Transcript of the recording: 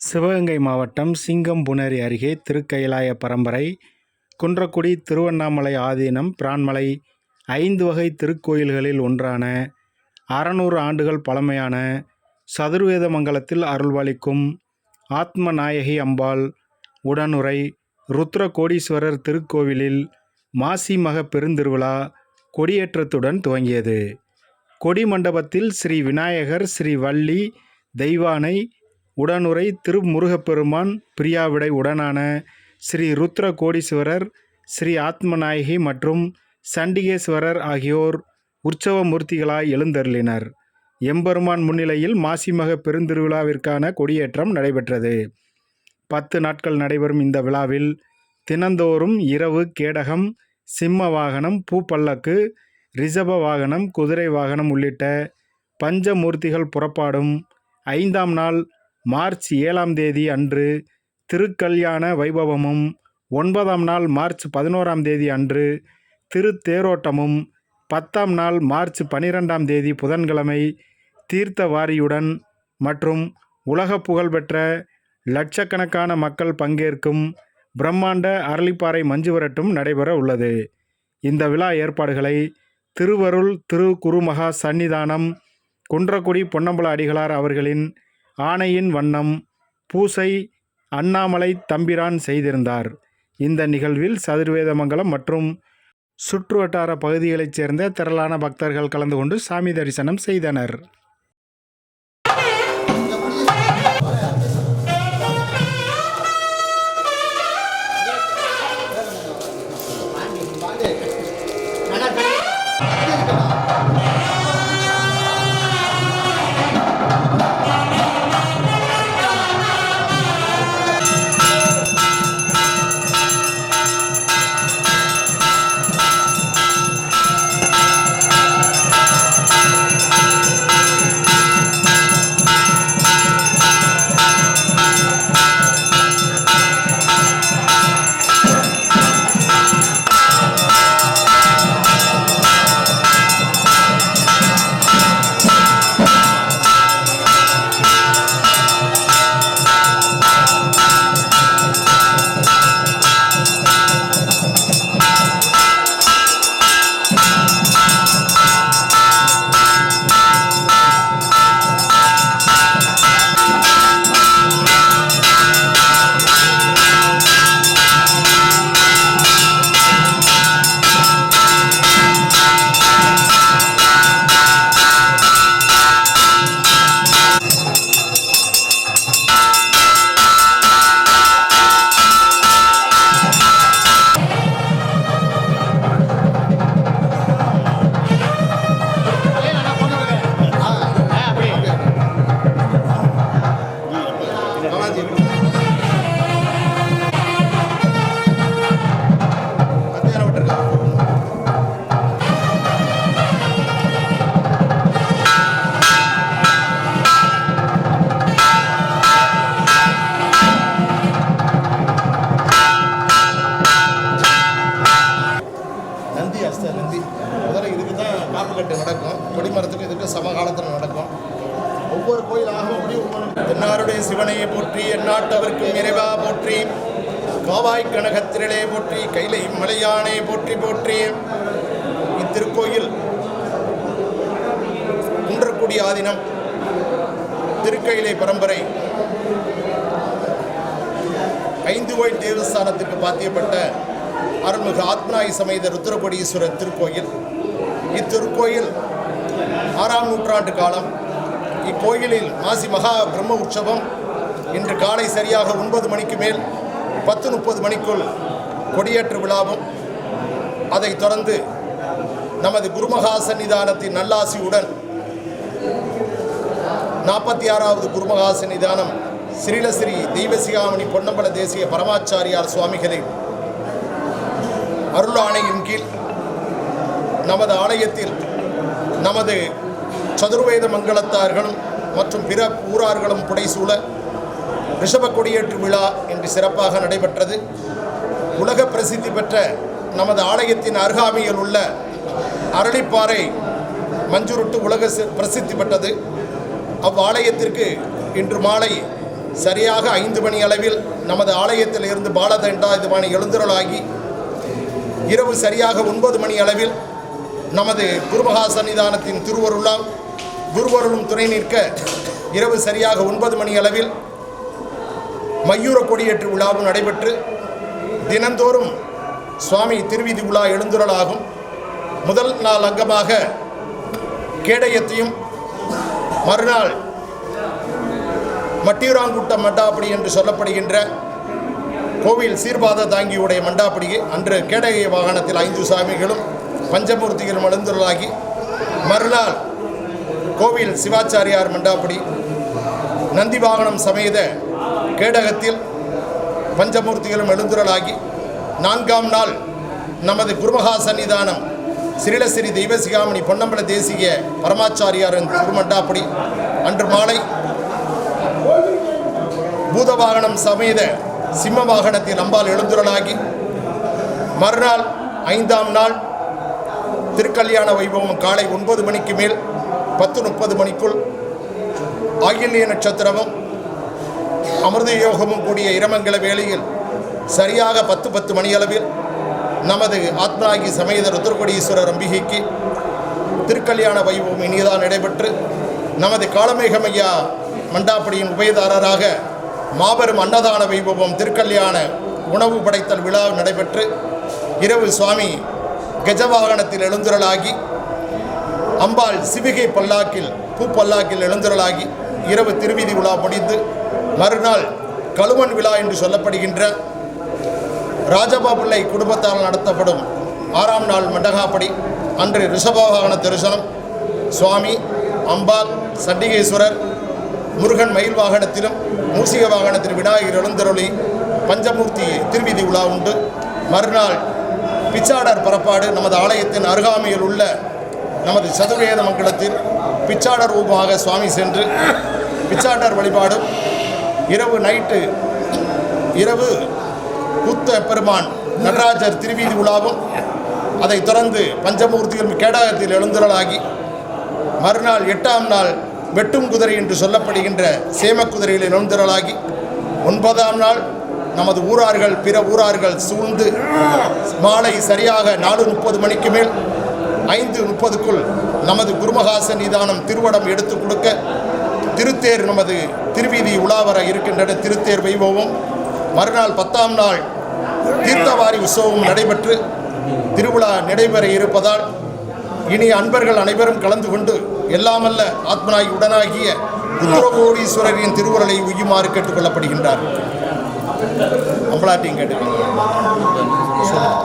சிவகங்கை மாவட்டம் சிங்கம்புணரி அருகே திருக்கயிலாய பரம்பரை குன்றக்குடி திருவண்ணாமலை ஆதீனம் பிரான்மலை ஐந்து வகை திருக்கோயில்களில் ஒன்றான அறநூறு ஆண்டுகள் பழமையான சதுர்வேத மங்கலத்தில் அருள்பாலிக்கும் ஆத்மநாயகி அம்பாள் உடனுரை ருத்ர கோடீஸ்வரர் திருக்கோவிலில் மாசி மக பெருந்திருவிழா கொடியேற்றத்துடன் துவங்கியது. கொடி மண்டபத்தில் ஸ்ரீ விநாயகர் ஸ்ரீ வள்ளி தெய்வானை உடனுரை திருமுருகப்பெருமான் பிரியாவிடை உடனான ஸ்ரீ ருத்ர கோடீஸ்வரர் ஸ்ரீ ஆத்மநாயகி மற்றும் சண்டிகேஸ்வரர் ஆகியோர் உற்சவ மூர்த்திகளாய் எழுந்தருளினர். எம்பெருமான் முன்னிலையில் மாசிமக பெருந்திருவிழாவிற்கான கொடியேற்றம் நடைபெற்றது. பத்து நாட்கள் நடைபெறும் இந்த விழாவில் தினந்தோறும் இரவு கேடகம் சிம்ம வாகனம் பூப்பல்லக்கு ரிஷப வாகனம் குதிரை வாகனம் உள்ளிட்ட பஞ்சமூர்த்திகள் புறப்பாடும் ஐந்தாம் நாள் மார்ச் ஏழாம் தேதி அன்று திருக்கல்யாண வைபவமும் ஒன்பதாம் நாள் மார்ச் பதினோராம் தேதி அன்று திருத்தேரோட்டமும் பத்தாம் நாள் மார்ச் பனிரெண்டாம் தேதி புதன்கிழமை தீர்த்த வாரியுடன் மற்றும் உலக புகழ்பெற்ற லட்சக்கணக்கான மக்கள் பங்கேற்கும் பிரம்மாண்ட அரளிப்பாறை மஞ்சுவரட்டும் நடைபெற உள்ளது. இந்த விழா ஏற்பாடுகளை திருவருள் திரு குருமகா சந்நிதானம் குன்றக்குடி பொன்னம்பல அடிகளார் அவர்களின் ஆணையின் வண்ணம் பூசை அண்ணாமலை தம்பிரான் செய்திருந்தார். இந்த நிகழ்வில் சதுர்வேதமங்கலம் மற்றும் சுற்றுவட்டார பகுதிகளைச் சேர்ந்த திரளான பக்தர்கள் கலந்து கொண்டு சாமி தரிசனம் செய்தனர். சமகாலத்தில் நடக்கும். ஒவ்வொரு கோயிலாக தென்னாருடைய சிவனையை போற்றி எந்நாட்டவர்க்கும் நிறைவா போற்றி காவாய் கனகத்திரளே போற்றி கைலை மலையானை போற்றி போற்றி. இத்திருக்கோயில் குன்றக்குடி ஆதினம் திருக்கையிலை பரம்பரை ஐந்து கோயில் தேவஸ்தானத்திற்கு பாத்தியப்பட்ட அருள்மிகு ஆத்மநாய சமேத ருத்ரகொடீஸ்வரர் திருக்கோயில். இத்திருக்கோயில் ஆறாம் நூற்றாண்டு காலம் இக்கோயிலில் மாசி மகா பிரம்ம உற்சவம் இன்று காலை சரியாக ஒன்பது மணிக்கு மேல் பத்து முப்பது மணிக்குள் கொடியேற்று விழாவும் அதைத் தொடர்ந்து நமது குருமகா சன்னிதானத்தின் நல்லாசியுடன் நாற்பத்தி ஆறாவது குருமகா சன்னிதானம் ஸ்ரீலஸ்ரீ தெய்வசிகாமணி பொன்னம்பல தேசிய பரமாச்சாரியார் சுவாமிகளின் அருள் ஆணையின் கீழ் நமது ஆலயத்தில் நமது சதுர்வேத மங்களத்தார்களும் மற்றும் பிற ஊரார்களும் புடைசூழ ரிஷப கொடியேற்று விழா இன்று சிறப்பாக நடைபெற்றது. உலக பிரசித்தி பெற்ற நமது ஆலயத்தின் அருகாமையில் உள்ள அரளிப்பாறை மஞ்சுருட்டு உலக பிரசித்தி பெற்றது. அவ்வாலயத்திற்கு இன்று மாலை சரியாக ஐந்து மணி அளவில் நமது ஆலயத்தில் இருந்து பாலதண்டாயுதபாணி எழுந்துருளாகி இரவு சரியாக ஒன்பது மணி அளவில் நமது குருமகா சன்னிதானத்தின் திருவருளால் குருவருளும் துணை நிற்க இரவு சரியாக ஒன்பது மணி அளவில் மையூர கொடியேற்று விழாவும் நடைபெற்று தினந்தோறும் சுவாமி திருவிதி உலா எழுந்துரலாகும் முதல் நாள் அங்கமாக கேடயத்தையும் மறுநாள் மட்டியூராங்குட்டம் மண்டாப்படி என்று சொல்லப்படுகின்ற கோவில் சீர்பாத தாங்கியுடைய மண்டாப்படியை அன்று கேடய வாகனத்தில் ஐந்து சாமிகளும் பஞ்சமூர்த்திகள் எழுந்துள்ளாகி மறுநாள் கோவில் சிவாச்சாரியார் மண்டாப்படி நந்தி வாகனம் சமேத கேடகத்தில் பஞ்சமூர்த்திகளும் எழுந்துரலாகி நான்காம் நாள் நமது குருமகா சன்னிதானம் சிறிலசிறி தெய்வசிகாமணி பொன்னம்பல தேசிய பரமாச்சாரியாரின் திருமண்டாப்படி அன்று மாலை பூதவாகனம் சமேத சிம்ம வாகனத்தில் அம்பாள் எழுந்துரலாகி மறுநாள் ஐந்தாம் நாள் திருக்கல்யாண வைபவம் காலை ஒன்பது மணிக்கு மேல் பத்து முப்பது மணிக்குள் ஆகில்ய நட்சத்திரமும் அமிர்த யோகமும் கூடிய இரமங்கல வேளையில் சரியாக பத்து பத்து மணியளவில் நமது ஆத்மாகி சமேத ருத்ரகுடீஸ்வரர் அம்பிகைக்கு திருக்கல்யாண வைபவம் இனிதான் நடைபெற்று நமது காலமேகமையா மண்டாப்படியின் உபயதாரராக மாபெரும் அன்னதான வைபவம் திருக்கல்யாண உணவு படைத்தல் விழா நடைபெற்று இரவு சுவாமி கஜவாகனத்தில் எழுந்துரலாகி அம்பாள் சிவிகை பல்லாக்கில் பூப்பல்லாக்கில் எழுந்துரலாகி இரவு திருவிதி விழா முடிந்து மறுநாள் கழுவன் விழா என்று சொல்லப்படுகின்ற ராஜபா பிள்ளை குடும்பத்தால் நடத்தப்படும் ஆறாம் நாள் மண்டகாப்படி அன்று ரிஷபவாகன தரிசனம். சுவாமி அம்பாள் சண்டிகேஸ்வரர் முருகன் மயில் வாகனத்திலும் மூசிக வாகனத்தில் விநாயகர் எழுந்தருளி பஞ்சமூர்த்தி திருவிதி உலா உண்டு. மறுநாள் பிச்சாடர் பரப்பாடு நமது ஆலயத்தின் அருகாமையில் உள்ள நமது சதுர்வேத மங்கலத்தில் பிச்சாடர் ரூபமாக சுவாமி சென்று பிச்சாடர் வழிபாடும் இரவு நைட்டு இரவு புத்த பெருமான் நடராஜர் திருவீதி உலாவும் அதைத் தொடர்ந்து பஞ்சமூர்த்திகளும் கேடகத்தில் எழுந்துரலாகி மறுநாள் எட்டாம் நாள் வெட்டும் குதிரை என்று சொல்லப்படுகின்ற சேமக்குதிரையில் எழுந்துரலாகி ஒன்பதாம் நாள் நமது ஊரார்கள் பிற ஊரார்கள் சூழ்ந்து மாலை சரியாக நாலு முப்பது மணிக்கு மேல் ஐந்து முப்பதுக்குள் நமது குருமகாச நிதானம் திருவடம் எடுத்து கொடுக்க திருத்தேர் நமது திருவீதி உலாவர இருக்கின்றன திருத்தேர் வைபவம். மறுநாள் பத்தாம் நாள் தீர்த்தவாரி உற்சவம் நடைபெற்று திருவிழா நடைபெற இருப்பதால் இனி அன்பர்கள் அனைவரும் கலந்து கொண்டு எல்லாமல்ல ஆத்மனாய் உடனாகிய உத்தரகோடீஸ்வரரின் திருவுருளை உய்யுமாறு கேட்டுக்கொள்ளப்படுகின்றார் அம்பலாட்டியும் கேட்டுக்கோங்க.